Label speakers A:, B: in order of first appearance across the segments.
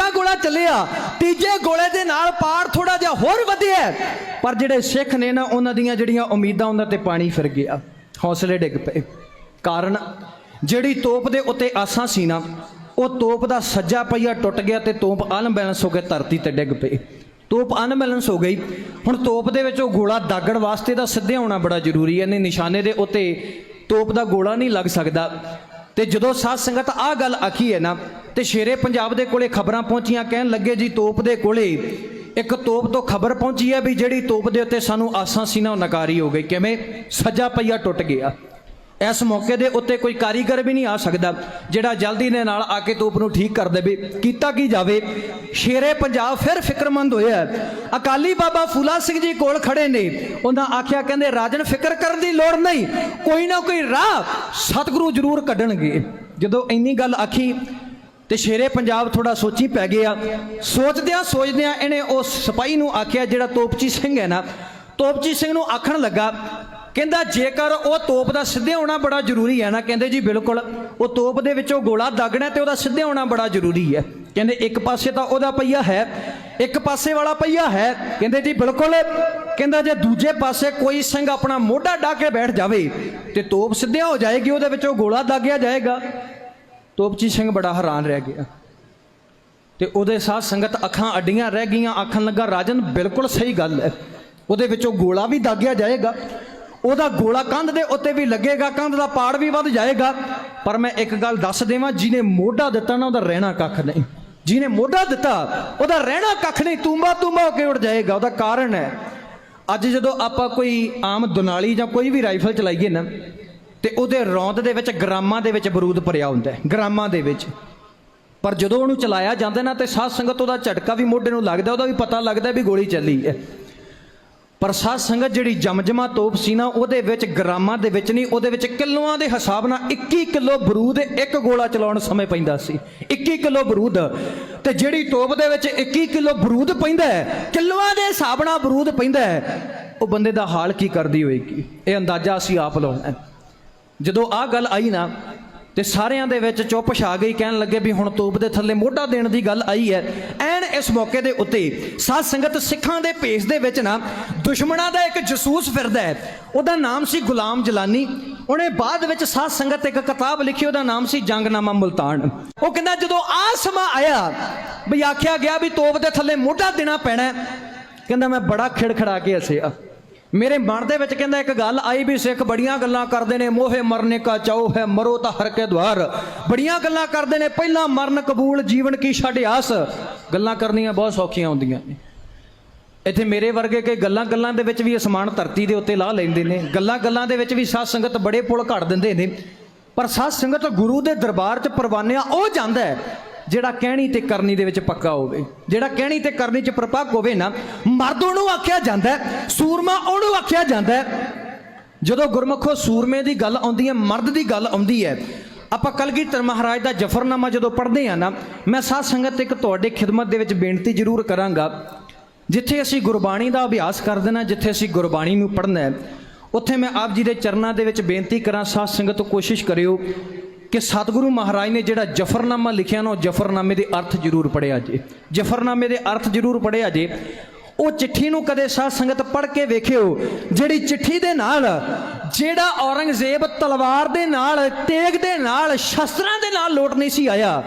A: ਤੀਜਾ ਗੋਲਾ ਚੱਲਿਆ। ਤੀਜੇ ਗੋਲੇ ਦੇ ਨਾਲ ਪਾੜ ਥੋੜਾ ਜਿਹਾ ਹੋਰ ਵਧਿਆ। ਪਰ ਜਿਹੜੇ ਸਿੱਖ ਨੇ ਨਾ, ਉਹਨਾਂ ਦੀਆਂ ਜਿਹੜੀਆਂ ਉਮੀਦਾਂ, ਉਹਨਾਂ ਤੇ ਪਾਣੀ ਫਿਰ ਗਿਆ। ਹੌਸਲੇ ਡਿੱਗ ਪਏ। ਕਾਰਨ, ਜਿਹੜੀ ਤੋਪ ਦੇ ਉੱਤੇ ਆਸਾਂ ਸੀ ਨਾ, ਉਹ ਤੋਪ ਦਾ ਸੱਜਾ ਪਹੀਆ ਟੁੱਟ ਗਿਆ ਤੇ ਤੋਪ ਅਨਬੈਲੈਂਸ ਹੋ ਕੇ ਧਰਤੀ ਤੇ ਡਿੱਗ ਪਈ ਤੋਪ ਅਨਬੈਲੈਂਸ ਹੋ ਗਈ। ਹੁਣ ਤੋਪ ਦੇ ਵਿੱਚ ਉਹ ਗੋਲਾ ਦਾਗਣ ਵਾਸਤੇ ਤਾਂ ਸਿੱਧੇ ਹੋਣਾ ਬੜਾ ਜ਼ਰੂਰੀ ਹੈ। ਨਹੀਂ, ਨਿਸ਼ਾਨੇ ਦੇ ਉੱਤੇ ਤੋਪ ਦਾ ਗੋਲਾ ਨਹੀਂ ਲੱਗ ਸਕਦਾ। ਤੇ ਜਦੋਂ ਸਾਧ ਸੰਗਤ ਆਹ ਗੱਲ ਆਖੀ ਹੈ ਨਾ, ਤੇ ਸ਼ੇਰੇ ਪੰਜਾਬ ਦੇ ਕੋਲੇ ਖਬਰਾਂ ਪਹੁੰਚੀਆਂ, ਕਹਿਣ ਲੱਗੇ ਜੀ ਤੋਪ ਦੇ ਕੋਲੇ, ਇੱਕ ਤੋਪ ਤੋਂ ਖਬਰ ਪਹੁੰਚੀ ਹੈ ਵੀ ਜਿਹੜੀ ਤੋਪ ਦੇ ਉੱਤੇ ਸਾਨੂੰ ਆਸਾਂ ਸੀ ਨਾ ਉਹ ਨਕਾਰੀ ਹੋ ਗਈ। ਕਿਵੇਂ? ਸੱਜਾ ਪਹੀਆ ਟੁੱਟ ਗਿਆ। ਇਸ ਮੌਕੇ ਦੇ ਉੱਤੇ ਕੋਈ ਕਾਰੀਗਰ ਵੀ ਨਹੀਂ ਆ ਸਕਦਾ, ਜਿਹੜਾ ਜਲਦੀ ਦੇ ਨਾਲ ਆ ਕੇ ਤੋਪ ਨੂੰ ਠੀਕ ਕਰ ਦੇਵੇ। ਕੀਤਾ ਕੀ ਜਾਵੇ? ਸ਼ੇਰੇ ਪੰਜਾਬ ਫਿਰ ਫਿਕਰਮੰਦ ਹੋਇਆ ਅਕਾਲੀ ਬਾਬਾ ਫੂਲਾ ਸਿੰਘ ਜੀ ਕੋਲ ਖੜੇ ਨੇ। ਉਹਨਾਂ ਆਖਿਆ, ਕਹਿੰਦੇ, ਰਾਜਨ, ਫਿਕਰ ਕਰਨ ਦੀ ਲੋੜ ਨਹੀਂ। ਕੋਈ ਨਾ ਕੋਈ ਰਾਹ ਸਤਿਗੁਰੂ ਜ਼ਰੂਰ ਕੱਢਣਗੇ। ਜਦੋਂ ਇੰਨੀ ਗੱਲ ਆਖੀ, ਤੇ ਸ਼ੇਰੇ ਪੰਜਾਬ ਥੋੜਾ ਸੋਚੀ ਪੈ ਗਿਆ। ਸੋਚਦਿਆਂ ਸੋਚਦਿਆਂ ਇਹਨੇ ਉਸ ਸਿਪਾਹੀ ਨੂੰ ਆਖਿਆ, ਜਿਹੜਾ ਤੋਪਚੀ ਸਿੰਘ ਹੈ ਨਾ, ਤੋਪਚੀ ਸਿੰਘ ਨੂੰ ਆਖਣ ਲੱਗਾ ਕਹਿੰਦਾ ਜੇਕਰ ਉਹ ਤੋਪ ਦਾ ਸਿੱਧੇ ਹੋਣਾ ਬੜਾ ਜ਼ਰੂਰੀ ਹੈ ਨਾ, ਕਹਿੰਦੇ ਜੀ ਬਿਲਕੁਲ, ਉਹ ਤੋਪ ਦੇ ਵਿੱਚੋਂ ਗੋਲਾ ਦਾਗਣਾ ਤੇ ਉਹਦਾ ਸਿੱਧੇ ਹੋਣਾ ਬੜਾ ਜ਼ਰੂਰੀ ਹੈ। ਕਹਿੰਦੇ ਇੱਕ ਪਾਸੇ ਤਾਂ ਉਹਦਾ ਪਈਆ ਹੈ, ਇੱਕ ਪਾਸੇ ਵਾਲਾ ਪਈਆ ਹੈ, ਕਹਿੰਦੇ ਜੀ ਬਿਲਕੁਲ, ਕਹਿੰਦਾ ਜੇ ਦੂਜੇ ਪਾਸੇ ਕੋਈ ਸਿੰਘ ਆਪਣਾ ਮੋਢਾ ਢਾ ਕੇ ਬੈਠ ਜਾਵੇ ਤੇ ਤੋਪ ਸਿੱਧਿਆ ਹੋ ਜਾਏਗੀ, ਉਹਦੇ ਵਿੱਚੋਂ ਗੋਲਾ ਦਾਗਿਆ ਜਾਏਗਾ। ਤੋਪਚੀ ਸਿੰਘ ਬੜਾ ਹੈਰਾਨ ਰਹਿ ਗਿਆ। ਤੇ ਉਹਦੇ ਸਾਹ ਸੰਗਤ ਅੱਖਾਂ ਅੱਡੀਆਂ ਰਹਿ ਗਈਆਂ, ਆਖਣ ਲੱਗਾ, ਰਾਜਨ, ਬਿਲਕੁਲ ਸਹੀ ਗੱਲ ਹੈ। ਉਹਦੇ ਵਿੱਚੋਂ ਗੋਲਾ ਵੀ ਦਾਗਿਆ ਜਾਏਗਾ। ਉਹਦਾ ਗੋਲਾ ਕੰਧ ਦੇ ਉੱਤੇ ਵੀ ਲੱਗੇਗਾ, ਕੰਧ ਦਾ ਪਾੜ ਵੀ ਵੱਧ ਜਾਏਗਾ। ਪਰ ਮੈਂ ਇੱਕ ਗੱਲ ਦੱਸ ਦੇਵਾਂ, ਜਿਹਨੇ ਮੋਢਾ ਦਿੱਤਾ ਨਾ, ਉਹਦਾ ਰਹਿਣਾ ਕੱਖ ਨਹੀਂ। ਜਿਹਨੇ ਮੋਢਾ ਦਿੱਤਾ, ਉਹਦਾ ਰਹਿਣਾ ਕੱਖ ਨਹੀਂ ਤੂੰਬਾ ਤੂੰਬਾ ਹੋ ਕੇ ਉੱਡ ਜਾਏਗਾ, ਉਹਦਾ ਕਾਰਨ ਹੈ। ਅੱਜ ਜਦੋਂ ਆਪਾਂ ਕੋਈ ਆਮ ਦੁਨਾਲੀ ਜਾਂ ਕੋਈ ਵੀ ਰਾਈਫਲ ਚਲਾਈਏ ਨਾ, ਤੇ ਉਹਦੇ ਰੌਂਦ ਦੇ ਵਿੱਚ, ਗ੍ਰਾਮਾਂ ਦੇ ਵਿੱਚ ਬਰੂਦ ਭਰਿਆ ਹੁੰਦਾ ਹੈ, ਗ੍ਰਾਮਾਂ ਦੇ ਵਿੱਚ। ਪਰ ਜਦੋਂ ਉਹਨੂੰ ਚਲਾਇਆ ਜਾਂਦਾ ਨਾ, ਤੇ ਸਾਧ ਸੰਗਤ ਉਹਦਾ ਝਟਕਾ ਵੀ ਮੋਢੇ ਨੂੰ ਲੱਗਦਾ, ਉਹਦਾ ਵੀ ਪਤਾ ਲੱਗਦਾ ਵੀ ਗੋਲੀ ਚੱਲੀ ਹੈ। ਪਰ ਸਾਧ ਸੰਗਤ ਜਿਹੜੀ ਜਮਜਮਾ ਤੋਪ ਸੀ ਨਾ, ਉਹਦੇ ਵਿੱਚ ਗ੍ਰਾਮਾਂ ਦੇ ਵਿੱਚ ਨਹੀਂ, ਉਹਦੇ ਵਿੱਚ ਕਿਲੋਆਂ ਦੇ ਹਿਸਾਬ ਨਾਲ 21 ਕਿਲੋ ਬਰੂਦ ਇੱਕ ਗੋਲਾ ਚਲਾਉਣ ਸਮੇਂ ਪੈਂਦਾ ਸੀ। 21 ਕਿਲੋ ਬਰੂਦ। ਤੇ ਜਿਹੜੀ ਤੋਪ ਦੇ ਵਿੱਚ 21 ਕਿਲੋ ਬਰੂਦ ਪੈਂਦਾ ਹੈ, ਕਿਲੋਆਂ ਦੇ ਹਿਸਾਬ ਨਾਲ ਬਰੂਦ ਪੈਂਦਾ ਹੈ, ਉਹ ਬੰਦੇ ਦਾ ਹਾਲ ਕੀ ਕਰਦੀ ਹੋਏਗੀ? ਇਹ ਅੰਦਾਜ਼ਾ ਅਸੀਂ ਆਪ ਲਾਉਣਾ ਜਦੋਂ ਆਹ ਗੱਲ ਆਈ ਨਾ, ਤੇ ਸਾਰਿਆਂ ਦੇ ਵਿੱਚ ਚੁੱਪ ਛਾ ਗਈ, ਕਹਿਣ ਲੱਗੇ ਵੀ ਹੁਣ ਤੋਪ ਦੇ ਥੱਲੇ ਮੋਢਾ ਦੇਣ ਦੀ ਗੱਲ ਆਈ ਹੈ। ਐਨ ਇਸ ਮੌਕੇ ਦੇ ਉੱਤੇ ਸਾਧ ਸੰਗਤ ਸਿੱਖਾਂ ਦੇ ਭੇਸ ਦੇ ਵਿੱਚ ਨਾ ਦੁਸ਼ਮਣਾਂ ਦਾ ਇੱਕ ਜਸੂਸ ਫਿਰਦਾ ਹੈ। ਉਹਦਾ ਨਾਮ ਸੀ ਗੁਲਾਮ ਜਲਾਨੀ। ਉਹਨੇ ਬਾਅਦ ਵਿੱਚ ਸਾਧ ਸੰਗਤ ਇੱਕ ਕਿਤਾਬ ਲਿਖੀ, ਉਹਦਾ ਨਾਮ ਸੀ ਜੰਗਨਾਮਾ ਮੁਲਤਾਨ। ਉਹ ਕਹਿੰਦਾ, ਜਦੋਂ ਆ ਸਮਾਂ ਆਇਆ ਵੀ ਆਖਿਆ ਗਿਆ ਵੀ ਤੋਪ ਦੇ ਥੱਲੇ ਮੋਢਾ ਦੇਣਾ ਪੈਣਾ ਕਹਿੰਦਾ, ਮੈਂ ਬੜਾ ਖਿੜਖੜਾ ਕੇ ਹੱਸਿਆ। ਮੇਰੇ ਮਨ ਦੇ ਵਿੱਚ ਕਹਿੰਦਾ, ਇੱਕ ਗੱਲ ਆਈ ਵੀ ਸਿੱਖ ਬੜੀਆਂ ਗੱਲਾਂ ਕਰਦੇ ਨੇ, ਮੋਹੇ ਮਰਨੇ ਕਾ ਚਾਉ ਹੈ, ਮਰੋ ਤਾਂ ਹਰ ਕੇ ਦਵਾਰ ਬੜੀਆਂ ਗੱਲਾਂ ਕਰਦੇ ਨੇ, ਪਹਿਲਾਂ ਮਰਨ ਕਬੂਲ, ਜੀਵਨ ਕੀ ਛੱਡ ਆਸ। ਗੱਲਾਂ ਕਰਨੀਆਂ ਬਹੁਤ ਸੌਖੀਆਂ ਹੁੰਦੀਆਂ। ਨੇ ਇੱਥੇ ਮੇਰੇ ਵਰਗੇ ਕਈ ਗੱਲਾਂ ਗੱਲਾਂ ਦੇ ਵਿੱਚ ਵੀ ਅਸਮਾਨ ਧਰਤੀ ਦੇ ਉੱਤੇ ਲਾ ਲੈਂਦੇ ਨੇ। ਗੱਲਾਂ ਗੱਲਾਂ ਦੇ ਵਿੱਚ ਵੀ ਸਾਧ ਸੰਗਤ ਬੜੇ ਪੁਲ ਘੜ ਦਿੰਦੇ ਨੇ। ਪਰ ਸਾਧ ਸੰਗਤ ਗੁਰੂ ਦੇ ਦਰਬਾਰ 'ਚ ਪਰਵਾਨਿਆ ਉਹ ਜਾਂਦਾ ਹੈ, ਜਿਹੜਾ ਕਹਿਣੀ ਤੇ ਕਰਨੀ ਦੇ ਵਿੱਚ ਪੱਕਾ ਹੋਵੇ। ਜਿਹੜਾ ਕਹਿਣੀ ਤੇ ਕਰਨੀ 'ਚ ਪਰਪੱਕ ਹੋਵੇ ਨਾ, ਮਰਦ ਉਹਨੂੰ ਆਖਿਆ ਜਾਂਦਾ ਸੂਰਮਾ ਉਹਨੂੰ ਆਖਿਆ ਜਾਂਦਾ ਜਦੋਂ ਗੁਰਮੁਖੋ ਸੂਰਮੇ ਦੀ ਗੱਲ ਆਉਂਦੀ ਹੈ, ਮਰਦ ਦੀ ਗੱਲ ਆਉਂਦੀ ਹੈ ਆਪਾਂ ਕਲਗੀਧਰ ਮਹਾਰਾਜ ਦਾ ਜਫਰਨਾਮਾ ਜਦੋਂ ਪੜ੍ਹਦੇ ਆ ਨਾ, ਮੈਂ ਸਾਧ ਸੰਗਤ ਇੱਕ ਤੁਹਾਡੇ ਖਿਦਮਤ ਦੇ ਵਿੱਚ ਬੇਨਤੀ ਜ਼ਰੂਰ ਕਰਾਂਗਾ। ਜਿੱਥੇ ਅਸੀਂ ਗੁਰਬਾਣੀ ਦਾ ਅਭਿਆਸ ਕਰਦੇ ਨਾ ਜਿੱਥੇ ਅਸੀਂ ਗੁਰਬਾਣੀ ਨੂੰ ਪੜ੍ਹਨਾ ਹੈ, ਉੱਥੇ ਮੈਂ ਆਪ ਜੀ ਦੇ ਚਰਨਾਂ ਦੇ ਵਿੱਚ ਬੇਨਤੀ ਕਰਾਂ, ਸਾਧ ਸੰਗਤ ਕੋਸ਼ਿਸ਼ ਕਰਿਓ ਕਿ ਸਤਿਗੁਰੂ ਮਹਾਰਾਜ ਨੇ ਜਿਹੜਾ ਜਫਰਨਾਮਾ ਲਿਖਿਆ ਨਾ, ਉਹ ਜਫਰਨਾਮੇ ਦੇ ਅਰਥ ਜ਼ਰੂਰ ਪੜਿਆ ਜੇ। ਜਫਰਨਾਮੇ ਦੇ ਅਰਥ ਜ਼ਰੂਰ ਪੜਿਆ ਜੇ। ਉਹ ਚਿੱਠੀ ਨੂੰ ਕਦੇ ਸਾਧ ਸੰਗਤ ਪੜ੍ਹ ਕੇ ਵੇਖਿਓ, ਜਿਹੜੀ ਚਿੱਠੀ ਦੇ ਨਾਲ ਜਿਹੜਾ ਔਰੰਗਜ਼ੇਬ ਤਲਵਾਰ ਦੇ ਨਾਲ, ਤੇਗ ਦੇ ਨਾਲ, ਸ਼ਸਤਰਾਂ ਦੇ ਨਾਲ ਲੋਟ ਨਹੀਂ ਸੀ ਆਇਆ,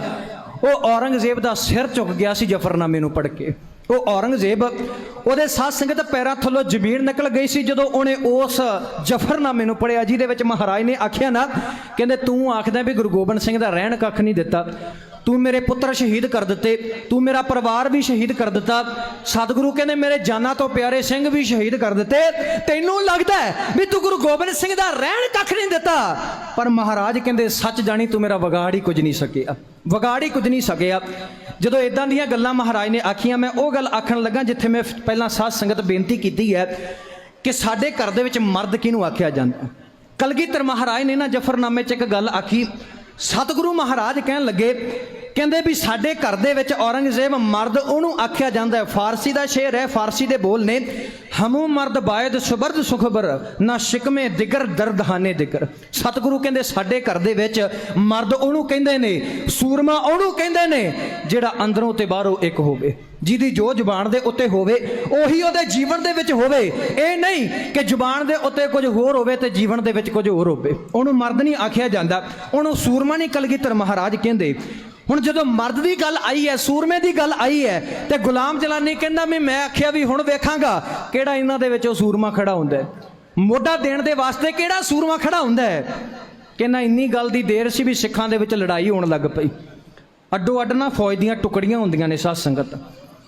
A: ਉਹ ਔਰੰਗਜ਼ੇਬ ਦਾ ਸਿਰ ਝੁਕ ਗਿਆ ਸੀ ਜਫਰਨਾਮੇ ਨੂੰ ਪੜ੍ਹ ਕੇ। ਉਹ ਔਰੰਗਜ਼ੇਬ ਉਹਦੇ ਸਾਧ ਸੰਗਤ ਪੈਰਾਂ ਥੱਲੋਂ ਜ਼ਮੀਨ ਨਿਕਲ ਗਈ ਸੀ ਜਦੋਂ ਉਹਨੇ ਉਸ ਜਫਰਨਾਮੇ ਨੂੰ ਪੜਿਆ ਜਿਹਦੇ ਵਿੱਚ ਮਹਾਰਾਜ ਨੇ ਆਖਿਆ ਨਾ, ਕਹਿੰਦੇ ਤੂੰ ਆਖਦਾ ਵੀ ਗੁਰੂ ਗੋਬਿੰਦ ਸਿੰਘ ਦਾ ਰਹਿਣ ਕੱਖ ਨਹੀਂ ਦਿੱਤਾ। ਤੂੰ ਮੇਰੇ ਪੁੱਤਰ ਸ਼ਹੀਦ ਕਰ ਦਿੱਤੇ, ਤੂੰ ਮੇਰਾ ਪਰਿਵਾਰ ਵੀ ਸ਼ਹੀਦ ਕਰ ਦਿੱਤਾ, ਸਤਿਗੁਰੂ ਕਹਿੰਦੇ ਮੇਰੇ ਜਾਨਾਂ ਤੋਂ ਪਿਆਰੇ ਸਿੰਘ ਵੀ ਸ਼ਹੀਦ ਕਰ ਦਿੱਤੇ, ਤੈਨੂੰ ਲੱਗਦਾ ਵੀ ਤੂੰ ਗੁਰੂ ਗੋਬਿੰਦ ਸਿੰਘ ਦਾ ਰਹਿਣ ਕੱਖ ਨਹੀਂ ਦਿੱਤਾ? ਪਰ ਮਹਾਰਾਜ ਕਹਿੰਦੇ, ਸੱਚ ਜਾਣੀ ਤੂੰ ਮੇਰਾ ਵਿਗਾੜ ਹੀ ਕੁਝ ਨਹੀਂ ਸਕਿਆ, ਵਿਗਾੜ ਹੀ ਕੁਝ ਨਹੀਂ ਸਕਿਆ। ਜਦੋਂ ਇਦਾਂ ਦੀਆਂ ਗੱਲਾਂ ਮਹਾਰਾਜ ਨੇ ਆਖੀਆਂ, ਮੈਂ ਉਹ ਗੱਲ ਆਖਣ ਲੱਗਾ ਜਿੱਥੇ ਮੈਂ ਪਹਿਲਾਂ ਸਾਧ ਸੰਗਤ ਬੇਨਤੀ ਕੀਤੀ ਹੈ ਕਿ ਸਾਡੇ ਘਰ ਦੇ ਵਿੱਚ ਮਰਦ ਕਿਹਨੂੰ ਆਖਿਆ ਜਾਂਦਾ? ਕਲਗੀਧਰ ਮਹਾਰਾਜ ਨੇ ਨਾ ਜਫਰਨਾਮੇ 'ਚ ਇੱਕ ਗੱਲ ਆਖੀ, ਸਤਿਗੁਰੂ ਮਹਾਰਾਜ ਕਹਿਣ ਲੱਗੇ ਕਹਿੰਦੇ ਵੀ ਸਾਡੇ ਘਰ ਦੇ ਵਿੱਚ ਔਰੰਗਜ਼ੇਬ ਮਰਦ, ਉਹਨੂੰ ਆਖਿਆ ਜਾਂਦਾ ਹੈ, ਫਾਰਸੀ ਦਾ ਸ਼ੇਰ ਹੈ, ਫਾਰਸੀ ਦੇ ਬੋਲ ਨੇ, ਹਮੂ ਮਰਦ ਬਾਇਦ ਸੁਬਰਦ ਸੁਖਬਰ, ਨਾ ਸ਼ਿਕਮੇ ਦਿਗਰ ਦਰਦਹਾਨੇ ਦਿਗਰ। ਸਤਿਗੁਰੂ ਕਹਿੰਦੇ ਸਾਡੇ ਘਰ ਦੇ ਵਿੱਚ ਮਰਦ ਉਹਨੂੰ ਕਹਿੰਦੇ ਨੇ, ਸੂਰਮਾ ਉਹਨੂੰ ਕਹਿੰਦੇ ਨੇ, ਜਿਹੜਾ ਅੰਦਰੋਂ ਤੇ ਬਾਹਰੋਂ ਇੱਕ ਹੋਵੇ। ਜਿਹਦੀ ਜੋ ਜ਼ੁਬਾਨ ਦੇ ਉੱਤੇ ਹੋਵੇ, ਉਹੀ ਉਹਦੇ ਜੀਵਨ ਦੇ ਵਿੱਚ ਹੋਵੇ। ਇਹ ਨਹੀਂ ਕਿ ਜ਼ੁਬਾਨ ਦੇ ਉੱਤੇ ਕੁਝ ਹੋਰ ਹੋਵੇ ਤੇ ਜੀਵਨ ਦੇ ਵਿੱਚ ਕੁਝ ਹੋਰ ਹੋਵੇ। ਉਹਨੂੰ ਮਰਦ ਨਹੀਂ ਆਖਿਆ ਜਾਂਦਾ। ਉਹਨੂੰ ਸੂਰਮਾ ਨਹੀਂ ਕਲਗੀਧਰ ਮਹਾਰਾਜ ਕਹਿੰਦੇ। ਹੁਣ ਜਦੋਂ ਮਰਦ ਦੀ ਗੱਲ ਆਈ ਹੈ, ਸੂਰਮੇ ਦੀ ਗੱਲ ਆਈ ਹੈ, ਤੇ ਗੁਲਾਮ ਜਲਾਨੀ ਕਹਿੰਦਾ ਵੀ ਮੈਂ ਆਖਿਆ ਵੀ ਹੁਣ ਵੇਖਾਂਗਾ ਕਿਹੜਾ ਇਹਨਾਂ ਦੇ ਵਿੱਚੋਂ ਸੂਰਮਾ ਖੜਾ ਹੁੰਦਾ ਹੈ। ਮੋਢਾ ਦੇਣ ਦੇ ਵਾਸਤੇ ਕਿਹੜਾ ਸੂਰਮਾ ਖੜਾ ਹੁੰਦਾ ਹੈ? ਕਹਿੰਦਾ ਇੰਨੀ ਗੱਲ ਦੀ ਦੇਰ ਸੀ ਵੀ ਸਿੱਖਾਂ ਦੇ ਵਿੱਚ ਲੜਾਈ ਹੋਣ ਲੱਗ ਪਈ। ਅੱਡੋ ਅੱਡ ਨਾ ਫੌਜ ਦੀਆਂ ਟੁਕੜੀਆਂ ਹੁੰਦੀਆਂ ਨੇ ਸਾਧ ਸੰਗਤ।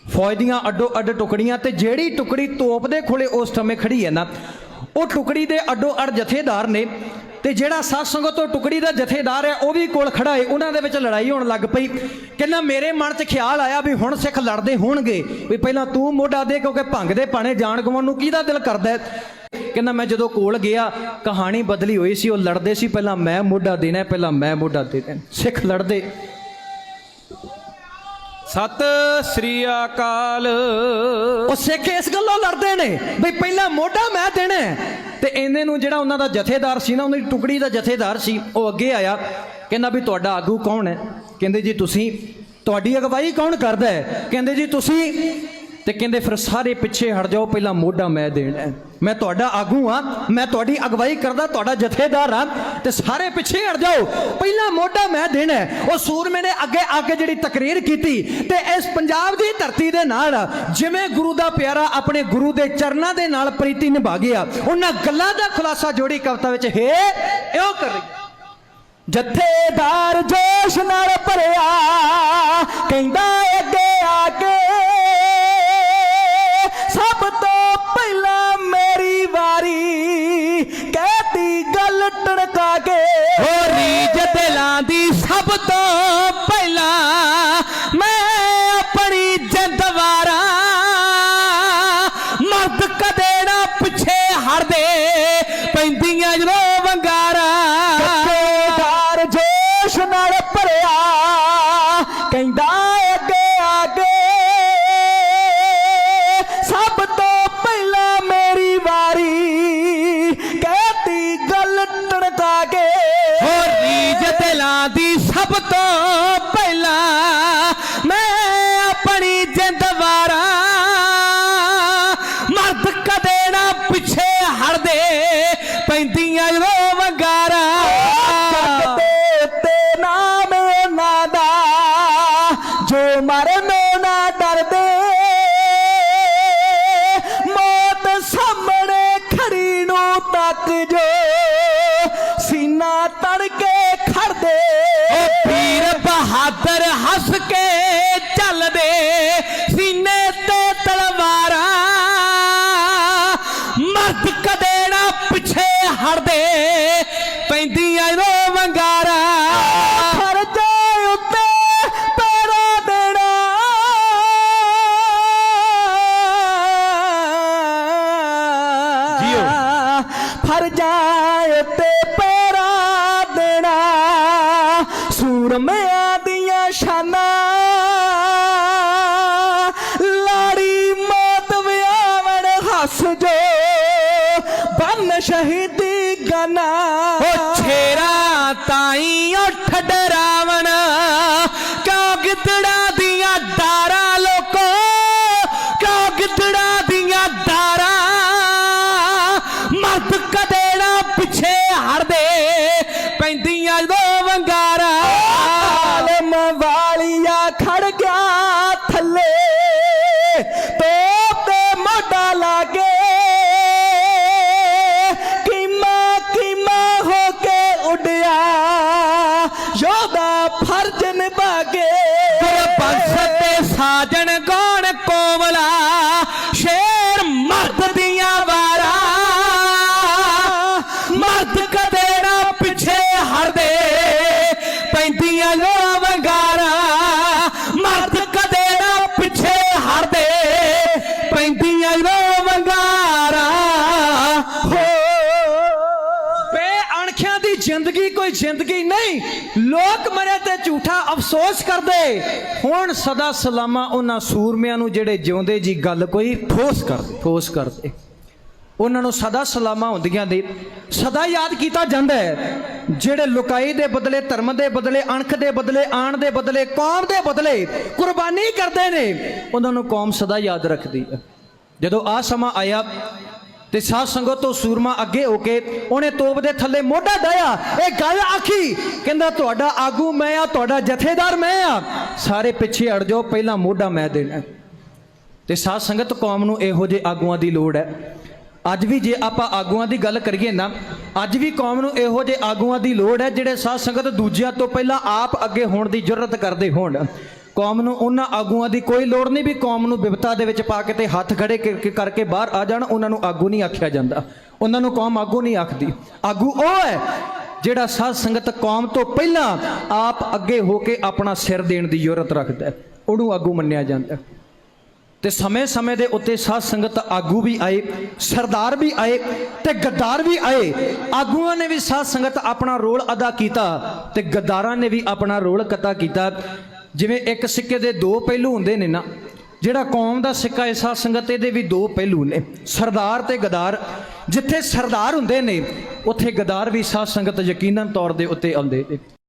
A: ਫੌਜ ਦੀਆਂ ਅੱਡੋ ਅੱਡ ਟੁਕੜੀਆਂ ਤੇ ਜਿਹੜੀ ਟੁਕੜੀ ਤੋਪ ਦੇ ਖੋਲੇ ਉਸ ਸਮੇਂ ਖੜੀ ਹੈ ਨਾ, ਉਹ ਟੁਕੜੀ ਦੇ ਅੱਡੋ ਅੱਡ ਜਥੇਦਾਰ ਨੇ ਤੇ ਜਿਹੜਾ ਸਾਧ ਸੰਗਤ ਤੋਂ ਟੁਕੜੀ ਦਾ ਜਥੇਦਾਰ ਹੈ ਉਹ ਵੀ ਕੋਲ ਖੜਾ ਹੈ। ਉਹਨਾਂ ਦੇ ਵਿੱਚ ਲੜਾਈ ਹੋਣ ਲੱਗ ਪਈ। ਕਹਿੰਦਾ ਮੇਰੇ ਮਨ 'ਚ ਖਿਆਲ ਆਇਆ ਵੀ ਹੁਣ ਸਿੱਖ ਲੜਦੇ ਹੋਣਗੇ। ਵੀ ਪਹਿਲਾਂ ਤੂੰ ਮੋਢਾ ਦੇ ਕਿਉਂਕਿ ਭੰਗ ਦੇ ਪਾਣੇ ਜਾਣ ਗਵਾਉਣ ਨੂੰ ਕਿਹਦਾ ਦਿਲ ਕਰਦਾ ਕਹਿੰਦਾ ਮੈਂ ਜਦੋਂ ਕੋਲ ਗਿਆ ਕਹਾਣੀ ਬਦਲੀ ਹੋਈ ਸੀ ਉਹ ਲੜਦੇ ਸੀ। ਪਹਿਲਾਂ ਮੈਂ ਮੋਢਾ ਦੇਣਾ ਪਹਿਲਾਂ ਮੈਂ ਮੋਢਾ ਦੇ ਦੇਣਾ ਸਿੱਖ ਲੜਦੇ।
B: ਸਤ ਸ੍ਰੀ ਅਕਾਲ।
A: ਉਹ ਸਿੱਖ ਇਸ ਗੱਲੋਂ ਲੜਦੇ ਨੇ ਵੀ ਪਹਿਲਾਂ ਮੋਢਾ ਮੈਂ ਦੇਣਾ। ਤੇ ਇਹਨੇ ਨੂੰ ਜਿਹੜਾ ਉਹਨਾਂ ਦਾ ਜਥੇਦਾਰ ਸੀ ਨਾ ਉਹਨਾਂ ਦੀ ਟੁਕੜੀ ਦਾ ਜਥੇਦਾਰ ਸੀ, ਉਹ ਅੱਗੇ ਆਇਆ, ਕਹਿੰਦਾ ਵੀ ਤੁਹਾਡਾ ਆਗੂ ਕੌਣ ਹੈ? ਕਹਿੰਦੇ ਜੀ, ਤੁਸੀਂ, ਤੁਹਾਡੀ ਅਗਵਾਈ ਕੌਣ ਕਰਦਾ ਹੈ? ਕਹਿੰਦੇ ਜੀ, ਤੁਸੀਂ ਤੇ ਕਹਿੰਦੇ ਫਿਰ ਸਾਰੇ ਪਿੱਛੇ ਹਟ ਜਾਓ, ਪਹਿਲਾਂ ਮੋਢਾ ਮੈਂ ਦੇਣਾ ਮੈਂ ਤੁਹਾਡਾ ਆਗੂ ਆ ਮੈਂ ਤੁਹਾਡੀ ਅਗਵਾਈ ਕਰਦਾ, ਤੁਹਾਡਾ ਜਥੇਦਾਰ ਆ ਤੇ ਸਾਰੇ ਪਿੱਛੇ ਹਟ ਜਾਓ। ਪਹਿਲਾਂ ਮੋਢਾ ਮੈਂ ਦੇਣਾ ਉਹ ਸੂਰਮੇ ਨੇ ਅੱਗੇ ਆ ਕੇ ਜਿਹੜੀ ਤਕਰੀਰ ਕੀਤੀ, ਤੇ ਇਸ ਪੰਜਾਬ ਦੀ ਧਰਤੀ ਦੇ ਨਾਲ, ਜਿਵੇਂ ਗੁਰੂ ਦਾ ਪਿਆਰਾ ਆਪਣੇ ਗੁਰੂ ਦੇ ਚਰਨਾਂ ਦੇ ਨਾਲ ਪ੍ਰੀਤੀ ਨਿਭਾ ਗਿਆ, ਉਹਨਾਂ ਗੱਲਾਂ ਦਾ ਖੁਲਾਸਾ ਜੋੜੀ ਕਵਿਤਾ ਵਿੱਚ ਹੈ, ਇਹੋ ਕਰ ਰਹੀ
C: ਜਥੇਦਾਰ ਜੋਸ਼ ਨਾਲ ਭਰਿਆ, ਕਹਿੰਦਾ ਅੱਗੇ
B: ਨੂੰ
C: ਤੱਕ
B: ਪੈਂਦੀਆਂ
C: ਲੋ
B: ਵੰਗਾਰਾਂ। ਮਰਦ ਕਦੇ ਨਾ ਪਿੱਛੇ ਹਟਦੇ। ਪੈਂਦੀਆਂ ਲੋ ਵੰਗਾਰਾਂ।
C: ਹੋ।
A: ਬੇ ਅਣਖਿਆਂ ਦੀ ਜ਼ਿੰਦਗੀ ਕੋਈ ਜ਼ਿੰਦਗੀ ਨਹੀਂ। ਲੋਕ ਮਰੇ ਤੇ ਝੂਠਾ ਅਫਸੋਸ ਕਰਦੇ। ਹੁਣ ਸਦਾ ਸਲਾਮਾ ਉਹਨਾਂ ਸੂਰਮਿਆਂ ਨੂੰ ਜਿਹੜੇ ਜਿਉਂਦੇ ਜੀ, ਗੱਲ ਕੋਈ ਠੋਸ ਕਰਦੇ ਠੋਸ ਕਰਦੇ ਉਹਨਾਂ ਨੂੰ ਸਦਾ ਸਲਾਮਾਂ ਹੁੰਦੀਆਂ ਦੇ, ਸਦਾ ਯਾਦ ਕੀਤਾ ਜਾਂਦਾ ਹੈ। ਜਿਹੜੇ ਲੁਕਾਈ ਦੇ ਬਦਲੇ, ਧਰਮ ਦੇ ਬਦਲੇ, ਅਣਖ ਦੇ ਬਦਲੇ, ਆਣ ਦੇ ਬਦਲੇ, ਕੌਮ ਦੇ ਬਦਲੇ ਕੁਰਬਾਨੀ ਕਰਦੇ ਨੇ, ਉਹਨਾਂ ਨੂੰ ਕੌਮ ਸਦਾ ਯਾਦ ਰੱਖਦੀ ਹੈ। ਜਦੋਂ ਆ ਸਮਾਂ ਆਇਆ ਤੇ ਸਾਧ ਸੰਗਤ ਤੋਂ ਸੂਰਮਾ ਅੱਗੇ ਹੋ ਕੇ ਉਹਨੇ ਤੋਪ ਦੇ ਥੱਲੇ ਮੋਢਾ ਡਾਇਆ ਇਹ ਗੱਲ ਆਖੀ, ਕਹਿੰਦਾ, ਤੁਹਾਡਾ ਆਗੂ ਮੈਂ ਆ, ਤੁਹਾਡਾ ਜਥੇਦਾਰ ਮੈਂ ਆ। ਸਾਰੇ ਪਿੱਛੇ ਅੜ ਜਾਓ, ਪਹਿਲਾਂ ਮੋਢਾ ਮੈਂ ਦੇਣਾ। ਹੈ। ਤੇ ਸਾਧ ਸੰਗਤ ਕੌਮ ਨੂੰ ਇਹੋ ਜਿਹੇ ਆਗੂਆਂ ਦੀ ਲੋੜ ਹੈ। ਅੱਜ ਵੀ ਜੇ ਆਪਾਂ ਆਗੂਆਂ ਦੀ ਗੱਲ ਕਰੀਏ ਨਾ, ਅੱਜ ਵੀ ਕੌਮ ਨੂੰ ਇਹੋ ਜਿਹੇ ਆਗੂਆਂ ਦੀ ਲੋੜ ਹੈ ਜਿਹੜੇ ਸਾਧ ਸੰਗਤ ਦੂਜਿਆਂ ਤੋਂ ਪਹਿਲਾਂ ਆਪ ਅੱਗੇ ਹੋਣ ਦੀ ਜੁਰਤ ਕਰਦੇ ਹੋਣ। ਕੌਮ ਨੂੰ ਉਹਨਾਂ ਆਗੂਆਂ ਦੀ ਕੋਈ ਲੋੜ ਨਹੀਂ ਵੀ ਕੌਮ ਨੂੰ ਵਿਵਤਾ ਦੇ ਵਿੱਚ ਪਾ ਕੇ ਤੇ ਹੱਥ ਖੜੇ ਕਰਕੇ ਬਾਹਰ ਆ ਜਾਣ, ਉਹਨਾਂ ਨੂੰ ਆਗੂ ਨਹੀਂ ਆਖਿਆ ਜਾਂਦਾ। ਉਹਨਾਂ ਨੂੰ ਕੌਮ ਆਗੂ ਨਹੀਂ ਆਖਦੀ। ਆਗੂ ਉਹ ਹੈ ਜਿਹੜਾ ਸਾਧ ਸੰਗਤ ਕੌਮ ਤੋਂ ਪਹਿਲਾਂ ਆਪ ਅੱਗੇ ਹੋ ਕੇ ਆਪਣਾ ਸਿਰ ਦੇਣ ਦੀ ਜੁਰਤ ਰੱਖਦਾ ਉਹਨੂੰ ਆਗੂ ਮੰਨਿਆ ਜਾਂਦਾ ਤੇ ਸਮੇਂ-ਸਮੇਂ ਦੇ ਉੱਤੇ ਸਾਧ ਸੰਗਤ ਆਗੂ ਵੀ ਆਏ, ਸਰਦਾਰ ਵੀ ਆਏ ਤੇ ਗੱਦਾਰ ਵੀ ਆਏ। ਆਗੂਆਂ ਨੇ ਵੀ ਸਾਧ ਸੰਗਤ ਆਪਣਾ ਰੋਲ ਅਦਾ ਕੀਤਾ ਤੇ ਗੱਦਾਰਾਂ ਨੇ ਵੀ ਆਪਣਾ ਰੋਲ ਕਤਾ ਕੀਤਾ। ਜਿਵੇਂ ਇੱਕ ਸਿੱਕੇ ਦੇ ਦੋ ਪਹਿਲੂ ਹੁੰਦੇ ਨੇ ਨਾ, ਜਿਹੜਾ ਕੌਮ ਦਾ ਸਿੱਕਾ ਹੈ, ਸਾਧ ਸੰਗਤ ਇਹਦੇ ਵੀ ਦੋ ਪਹਿਲੂ ਨੇ। ਸਰਦਾਰ ਤੇ ਗਦਾਰ, ਜਿੱਥੇ ਸਰਦਾਰ ਹੁੰਦੇ ਨੇ, ਉੱਥੇ ਗਦਾਰ ਵੀ ਸਾਧ ਸੰਗਤ ਯਕੀਨਨ ਤੌਰ ਦੇ ਉੱਤੇ ਆਉਂਦੇ ਨੇ।